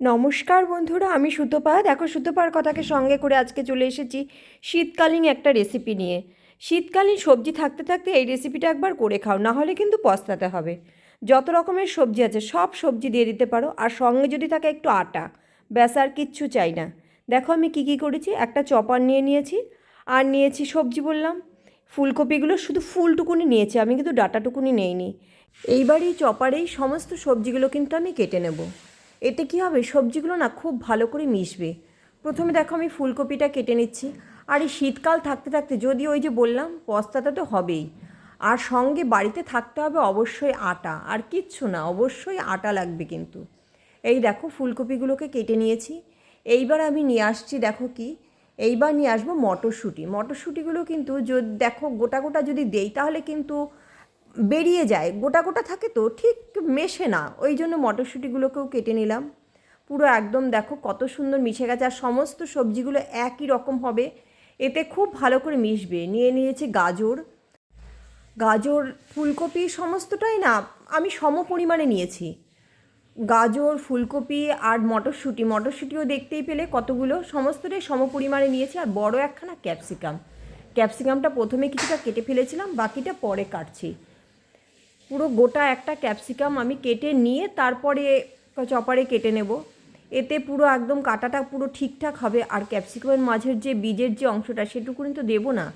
নমস্কার বন্ধুরা, আমি সুতপা। দেখো, সুতপার কথাকে সঙ্গে করে আজকে চলে এসেছি শীতকালীন একটা রেসিপি নিয়ে। শীতকালীন সবজি থাকতে থাকতে এই রেসিপিটা একবার করে খাও, না হলে কিন্তু পস্তাতে হবে। যত রকমের সবজি আছে, সব সবজি দিয়ে দিতে পারো, আর সঙ্গে যদি থাকে একটু আটা। ব্যাস, আর কিচ্ছু চাই না। দেখো, আমি কী কী করেছি, একটা চপার নিয়ে নিয়েছি, আর নিয়েছি সবজি বললাম। ফুলকপিগুলো শুধু ফুলটুকুনি নিয়েছি, আমি কিন্তু ডাটাটুকুনি নেইনি। এইবার এই চপারেই সমস্ত সবজিগুলো কিন্তু আমি কেটে নেব। এতে কী হবে? সবজিগুলো না খুব ভালো করে মিশবে। প্রথমে দেখো আমি ফুলকপিটা কেটে নিচ্ছি। আর এই শীতকাল থাকতে থাকতে যদি ওই যে বললাম পস্তাটা তো হবেই। আর সঙ্গে বাড়িতে থাকতে হবে অবশ্যই আটা। আর কিচ্ছু না, অবশ্যই আটা লাগবে কিন্তু। এই দেখো ফুলকপিগুলোকে কেটে নিয়েছি। এইবার আমি নিয়ে আসছি দেখো কি? এইবার নিয়ে আসব মটরশুঁটি। মটরশুঁটিগুলো কিন্তু যদি দেখো গোটা গোটা যদি দেই, তাহলে কিন্তু বেরিয়ে যায়, গোটা গোটা থাকে তো, ঠিক মেশে না। ওই জন্য মটরশুঁটিগুলোকেও কেটে নিলাম। পুরো একদম দেখো কত সুন্দর মিশে গেছে, আর সমস্ত সবজিগুলো একই রকম হবে। এতে খুব ভালো করে মিশবে। নিয়ে নিয়েছি গাজর। গাজর, ফুলকপি সমস্তটাই না, আমি সম পরিমাণে নিয়েছি। গাজর, ফুলকপি আর মটরশুঁটি। মটরশুঁটিও দেখতেই পেলে কতগুলো, সমস্তটাই সম পরিমাণে নিয়েছি, আর বড় একখানা ক্যাপসিকাম। ক্যাপসিকামটা প্রথমে কিছুটা কেটে ফেলেছিলাম, বাকিটা পরে কাটছি। পুরো গোটা একটা ক্যাপসিকাম আমি কেটে নিয়ে তারপরে চপারে কেটে নেব। এতে পুরো একদম কাটাটা পুরো ঠিকঠাক হবে আর ক্যাপসিকামের মাঝের যে বীজের যে অংশটা সেটুকু তো দেবো না।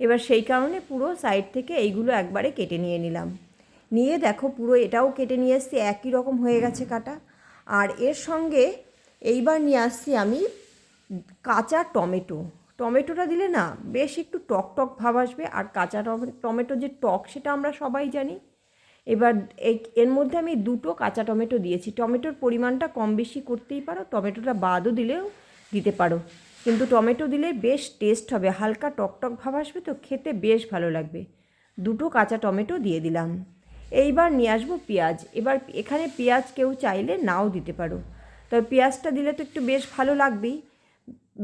এবার সেই কারণে পুরো সাইড থেকে এইগুলো একবারে কেটে নিয়ে নিলাম। নিয়ে দেখো পুরো এটাও কেটে নিয়ে এসছি, একই রকম হয়ে গেছে কাটা। আর এর সঙ্গে এইবার নিয়ে আসছি আমি কাঁচা টমেটো। টমেটোটা দিলে না বেশ একটু টক টক ভাব আসবে আর কাঁচা টমেটো যে টক সেটা আমরা সবাই জানি। এবার এর মধ্যে আমি দুটো কাঁচা টমেটো দিয়েছি। টমেটোর পরিমাণটা কম বেশি করতেই পারো, টমেটোটা বাদও দিলেও দিতে পারো। কিন্তু টমেটো দিলে বেশ টেস্ট হবে, হালকা টকটক ভাব আসবে তো, খেতে বেশ ভালো লাগবে। দুটো কাঁচা টমেটো দিয়ে দিলাম। এইবার নিয়ে আসব পেঁয়াজ। এবার এখানে পেঁয়াজ কেউ চাইলে নাও দিতে পারো। তবে পেঁয়াজটা দিলে তো একটু বেশ ভালো লাগবেই।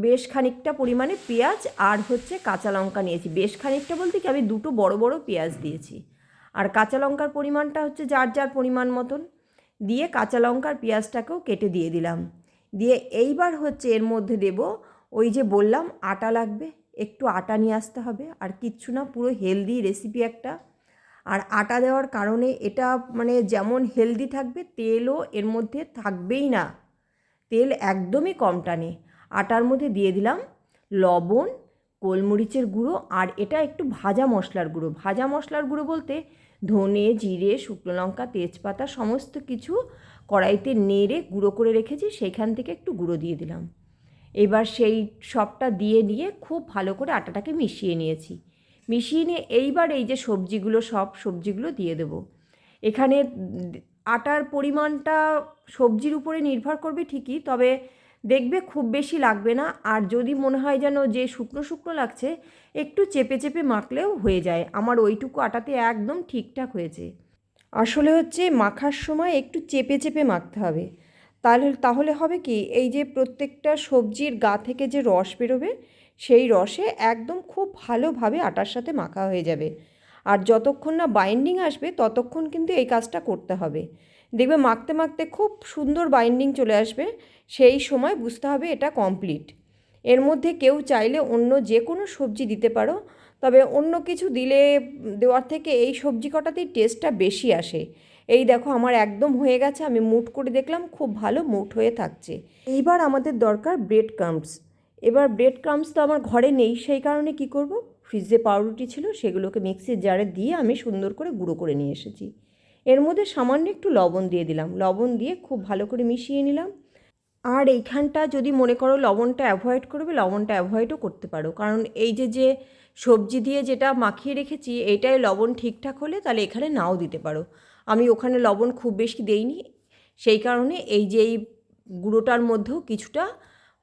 বেশ খানিকটা পরিমাণে পেঁয়াজ আর হচ্ছে কাঁচা লঙ্কা নিয়েছি। বেশ খানিকটা বলতে কি আমি দুটো বড় বড় পেঁয়াজ দিয়েছি। আর কাঁচা লঙ্কার পরিমাণটা হচ্ছে যার যার পরিমাণ মতন। দিয়ে কাঁচা লঙ্কার পেঁয়াজটাকেও কেটে দিয়ে দিলাম। দিয়ে এইবার হচ্ছে এর মধ্যে দেব ওই যে বললাম, আটা লাগবে, একটু আটা নিয়ে আসতে হবে। আর কিচ্ছু না, পুরো হেলদি রেসিপি একটা। আর আটা দেওয়ার কারণে এটা মানে যেমন হেলদি থাকবে, তেলও এর মধ্যে থাকবেই না। তেল একদমই কম টানে। আটার মধ্যে দিয়ে দিলাম লবণ, গোলমরিচের গুঁড়ো আর এটা একটু ভাজা মশলার গুঁড়ো। ভাজা মশলার গুঁড়ো বলতে ধনে, জিরে, শুকনো লঙ্কা, তেজপাতা সমস্ত কিছু কড়াইতে নেড়ে গুঁড়ো করে রেখেছি সেইখান থেকে একটু গুঁড়ো দিয়ে দিলাম। এবার সেই সবটা দিয়ে নিয়ে খুব ভালো করে আটাটাকে মিশিয়ে নিয়েছি। মিশিয়ে নিয়ে এইবার এই যে সবজিগুলো, সব সবজিগুলো দিয়ে দেবো। এখানে আটার পরিমাণটা সবজির উপরে নির্ভর করবে ঠিকই, তবে দেখবে খুব বেশি লাগবে না। আর যদি মনে হয় যেন যে শুকনো শুকনো লাগছে, একটু চেপে চেপে মাখলেও হয়ে যায়। আমার ওইটুকু আটাতে একদম ঠিকঠাক হয়েছে। আসলে হচ্ছে মাখার সময় একটু চেপে চেপে মাখতে হবে। তাহলে তাহলে হবে কি, এই যে প্রত্যেকটা সবজির গা থেকে যে রস বেরোবে, সেই রসে একদম খুব ভালোভাবে আটার সাথে মাখা হয়ে যাবে। আর যতক্ষণ না বাইন্ডিং আসবে, ততক্ষণ কিন্তু এই কাজটা করতে হবে। দেখবে মাখতে মাখতে খুব সুন্দর বাইন্ডিং চলে আসবে। সেই সময় বুঝতে হবে এটা কমপ্লিট এর মধ্যে কেউ চাইলে অন্য যে কোনো সবজি দিতে পারো, তবে অন্য কিছু দিলে, দেওয়ার থেকে এই সবজি কটাতেই টেস্টটা বেশি আসে। এই দেখো আমার একদম হয়ে গেছে, আমি মুট করে দেখলাম খুব ভালো মুট হয়ে থাকছে। এইবার আমাদের দরকার ব্রেড ক্রাম্পস এবার ব্রেড ক্রাম্পস তো আমার ঘরে নেই, সেই কারণে কি করব? ফ্রিজে পাউরুটি ছিল, সেগুলোকে মিক্সির জারে দিয়ে আমি সুন্দর করে গুঁড়ো করে নিয়ে এসেছি। এর মধ্যে সামান্য একটু লবণ দিয়ে দিলাম। লবণ দিয়ে খুব ভালো করে মিশিয়ে নিলাম। আর এইখানটা যদি মনে করো লবণটা অ্যাভয়েড করবে, লবণটা অ্যাভয়েডও করতে পারো। কারণ এই যে যে সবজি দিয়ে যেটা মাখিয়ে রেখেছি এটাই লবণ ঠিকঠাক হলে তাহলে এখানে নাও দিতে পারো। আমি ওখানে লবণ খুব বেশি দেইনি, সেই কারণে এই যে, এই গুঁড়োটার মধ্যেও কিছুটা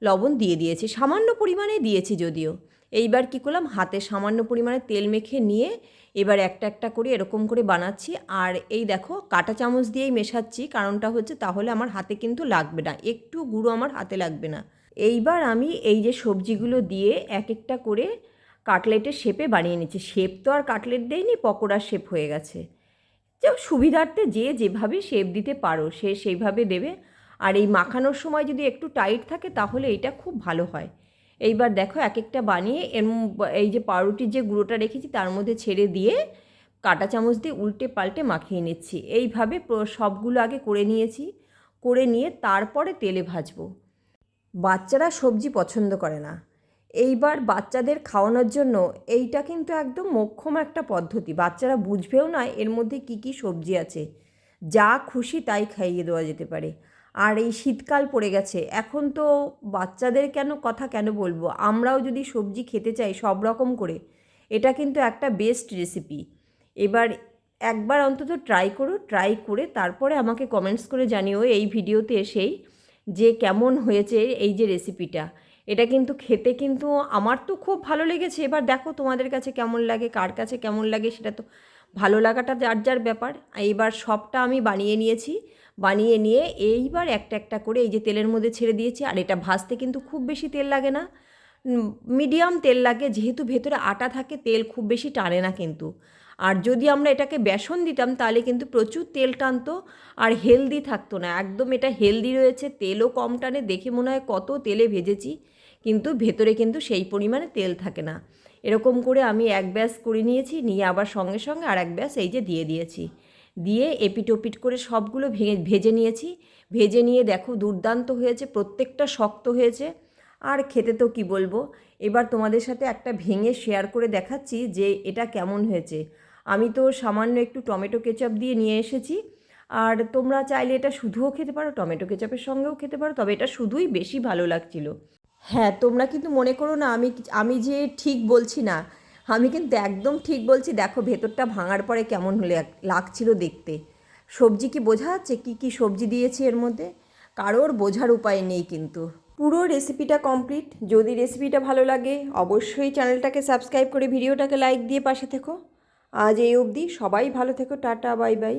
লবণ দিয়ে দিয়েছি। সামান্য পরিমাণে দিয়েছি যদিও। এইবার কী করলাম? হাতে সামান্য পরিমাণে তেল মেখে নিয়ে এবার একটা একটা করে এরকম করে বানাচ্ছি। আর এই দেখো, কাঁটা চামচ দিয়েই মেশাচ্ছি। কারণটা হচ্ছে তাহলে আমার হাতে কিন্তু লাগবে না। একটু গুঁড়ো আমার হাতে লাগবে না। এইবার আমি এই যে সবজিগুলো দিয়ে এক একটা করে কাটলেটের শেপে বানিয়ে নিচ্ছি। শেপ তো আর কাটলেট দেয়নি, পকোড়ার শেপ হয়ে গেছে। যে সুবিধার্থে যে যেভাবে শেপ দিতে পারো, সে সেইভাবে দেবে। আর এই মাখানোর সময় যদি একটু টাইট থাকে, তাহলে এটা খুব ভালো হয়। এইবার দেখো এক একটা বানিয়ে এর এই যে পাউরুটির যে গুঁড়োটা রেখেছি তার মধ্যে ছেড়ে দিয়ে কাঁটা চামচ দিয়ে উল্টে পাল্টে মাখিয়ে নিচ্ছি। এইভাবে সবগুলো আগে করে নিয়েছি। করে নিয়ে তারপরে তেলে ভাজবো। বাচ্চারা সবজি পছন্দ করে না। এইবার বাচ্চাদের খাওয়ানোর জন্য এইটা কিন্তু একদম মোক্ষম একটা পদ্ধতি। বাচ্চারা বুঝবেও না এর মধ্যে কি কি সবজি আছে। যা খুশি তাই খাইয়ে দেওয়া যেতে পারে। আর এই শীতকাল পড়ে গেছে। এখন তো বাচ্চাদের কেন কথা কেন বলব? আমরাও যদি সবজি খেতে চাই সব রকম করে, এটা কিন্তু একটা বেস্ট রেসিপি এবার একবার অন্তত ট্রাই করো ট্রাই করে তারপরে আমাকে কমেন্টস করে জানিও এই ভিডিওতে এসেই যে কেমন হয়েছে এই যে রেসিপিটা এটা কিন্তু খেতে কিন্তু আমার তো খুব ভালো লেগেছে। এবার দেখো তোমাদের কাছে কেমন লাগে, কার কাছে কেমন লাগে সেটা তো ভালো লাগাটা যার যার ব্যাপার। এইবার সবটা আমি বানিয়ে নিয়েছি। বানিয়ে নিয়ে এইবার একটা একটা করে এই যে তেলের মধ্যে ছেড়ে দিয়েছি। আর এটা ভাজতে কিন্তু খুব বেশি তেল লাগে না। মিডিয়াম তেল লাগে, যেহেতু ভেতরে আটা থাকে, তেল খুব বেশি টানে না কিন্তু। আর যদি আমরা এটাকে বেসন দিতাম, তাহলে কিন্তু প্রচুর তেল টানতো আর হেলদি থাকতো না। একদম এটা হেলদি রয়েছে, তেলও কম টানে। দেখে মনে হয় কত তেলে ভেজেছি, কিন্তু ভেতরে কিন্তু সেই পরিমাণে তেল থাকে না। এরকম করে আমি এক ব্যাস করে নিয়েছি, নিয়ে আবার সঙ্গে সঙ্গে আর এক ব্যাস এই যে দিয়ে দিয়েছি। দিয়ে এপিট ওপিট করে সবগুলো ভেঙে, ভেজে নিয়েছি। ভেজে নিয়ে দেখো দুর্দান্ত হয়েছে, প্রত্যেকটা শক্ত হয়েছে। আর খেতে তো কি বলব? এবার তোমাদের সাথে একটা ভেঙে শেয়ার করে দেখাচ্ছি যে এটা কেমন হয়েছে। আমি তো সামান্য একটু টমেটো কেচাপ দিয়ে নিয়ে এসেছি। আর তোমরা চাইলে এটা শুধুও খেতে পারো, টমেটো কেচাপের সঙ্গেও খেতে পারো, তবে এটা শুধুই বেশি ভালো লাগছিল। হ্যাঁ তোমরা কিন্তু মনে করো না, আমি আমি যে ঠিক বলছি না আমি কিন্তু একদম ঠিক বলছি, দেখো ভেতরটা ভাঙার পরে কেমন হলে লাগছিল দেখতে। সবজি কি বোঝা যাচ্ছে? কী কী সবজি দিয়েছি এর মধ্যে? কারোর বোঝার উপায় নেই কিন্তু। পুরো রেসিপিটা কমপ্লিট যদি রেসিপিটা ভালো লাগে, অবশ্যই চ্যানেলটাকে সাবস্ক্রাইব করে ভিডিওটাকে লাইক দিয়ে পাশে থেকো। আজ এই অবধি সবাই ভালো থেকো, টাটা বাই বাই